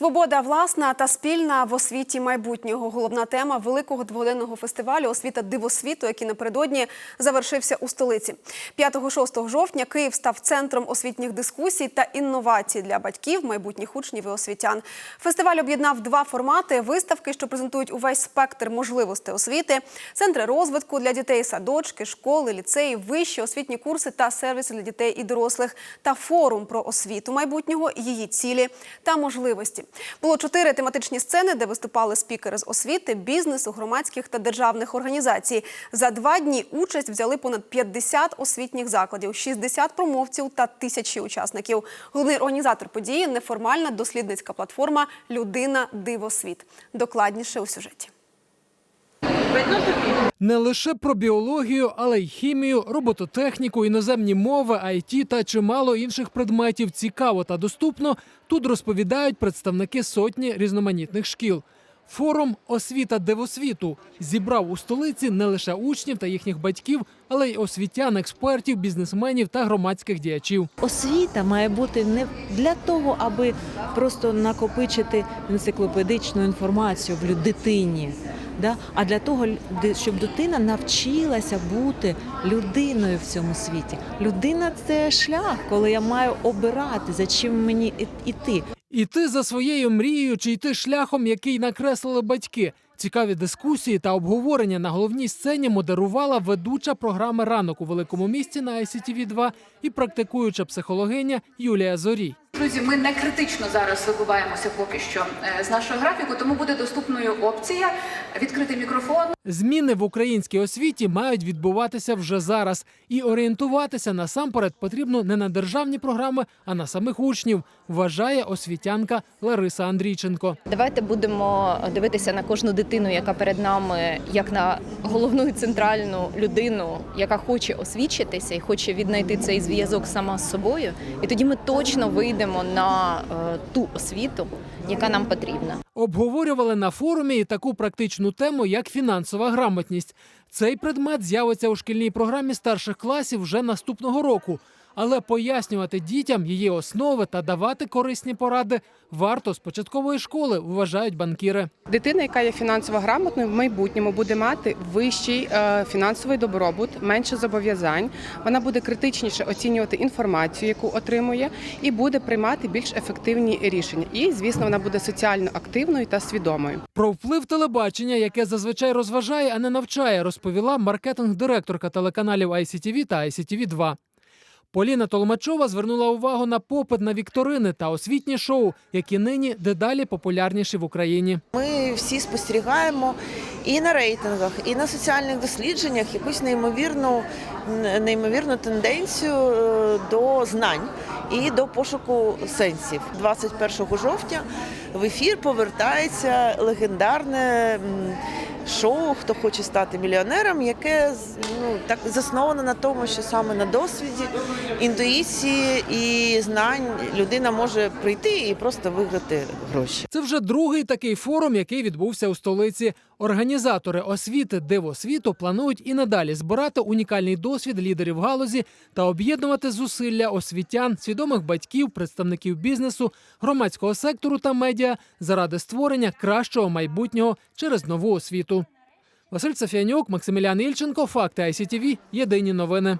Свобода власна та спільна в освіті майбутнього. Головна тема великого двогодинного фестивалю Освіта дивосвіту, який напередодні завершився у столиці. 5-6 жовтня Київ став центром освітніх дискусій та інновацій для батьків, майбутніх учнів і освітян. Фестиваль об'єднав два формати: виставки, що презентують увесь спектр можливостей освіти, центри розвитку для дітей, садочки, школи, ліцеї, вищі освітні курси та сервіси для дітей і дорослих, та форум про освіту майбутнього, її цілі та можливості. Було чотири тематичні сцени, де виступали спікери з освіти, бізнесу, громадських та державних організацій. За два дні участь взяли понад 50 освітніх закладів, 60 промовців та тисячі учасників. Головний організатор події неформальна дослідницька платформа Людина Дивосвіт. Докладніше у сюжеті. Не лише про біологію, але й хімію, робототехніку, іноземні мови, IT та чимало інших предметів цікаво та доступно. Тут розповідають представники сотні різноманітних шкіл. Форум Освіта дивосвіту зібрав у столиці не лише учнів та їхніх батьків, але й освітян, експертів, бізнесменів та громадських діячів. Освіта має бути не для того, аби просто накопичити енциклопедичну інформацію в дитині, да? а для того, щоб дитина навчилася бути людиною в цьому світі. Людина це шлях, коли я маю обирати, за чим мені іти. Іти за своєю мрією чи йти шляхом, який накреслили батьки. Цікаві дискусії та обговорення на головній сцені модерувала ведуча програми ранок у великому місті на ICTV 2 і практикуюча психологиня Юлія Зорій. Друзі, ми не критично зараз вибиваємося поки що е, з нашого графіку, тому буде доступною опція відкрити мікрофон. Зміни в українській освіті мають відбуватися вже зараз, і орієнтуватися насамперед потрібно не на державні програми, а на самих учнів, вважає освітянка Лариса Андрійченко. Давайте будемо дивитися на кожну дитину, яка перед нами, як на головну і центральну людину, яка хоче освічитися і хоче віднайти цей зв'язок сама з собою. І тоді ми точно вийдемо на е, ту освіту, яка нам потрібна. Обговорювали на форумі і таку практичну тему, як фінансова грамотність. Цей предмет з'явиться у шкільній програмі старших класів вже наступного року. Але пояснювати дітям її основи та давати корисні поради варто з початкової школи, вважають банкіри. Дитина, яка є фінансово грамотною, в майбутньому буде мати вищий е, фінансовий добробут, менше зобов'язань. Вона буде критичніше оцінювати інформацію, яку отримує, і буде приймати більш ефективні рішення. І, звісно, вона буде соціально активною та свідомою. Про вплив телебачення, яке зазвичай розважає, а не навчає, розповіла маркетинг-директорка телеканалів ICTV та ICTV 2 Поліна Толмачова звернула увагу на попит на вікторини та освітні шоу, які нині дедалі популярніші в Україні. Ми всі спостерігаємо і на рейтингах, і на соціальних дослідженнях якусь неймовірну, неймовірну тенденцію е, до знань і до пошуку сенсів. 21 жовтня в ефір повертається легендарне шоу Хто хоче стати мільйонером, яке ну, так засновано на тому, що саме на досвіді, інтуїції і знань людина може прийти і просто виграти гроші. Це вже другий такий форум, який відбувся у столиці. Організатори освіти Дивосвіту планують і надалі збирати унікальний досвід лідерів галузі та об'єднувати зусилля освітян, свідомих батьків, представників бізнесу, громадського сектору та медіа заради створення кращого майбутнього через нову освіту. Василь Сафіанюк, Максимілян Ільченко, Факти ICTV, Єдині новини.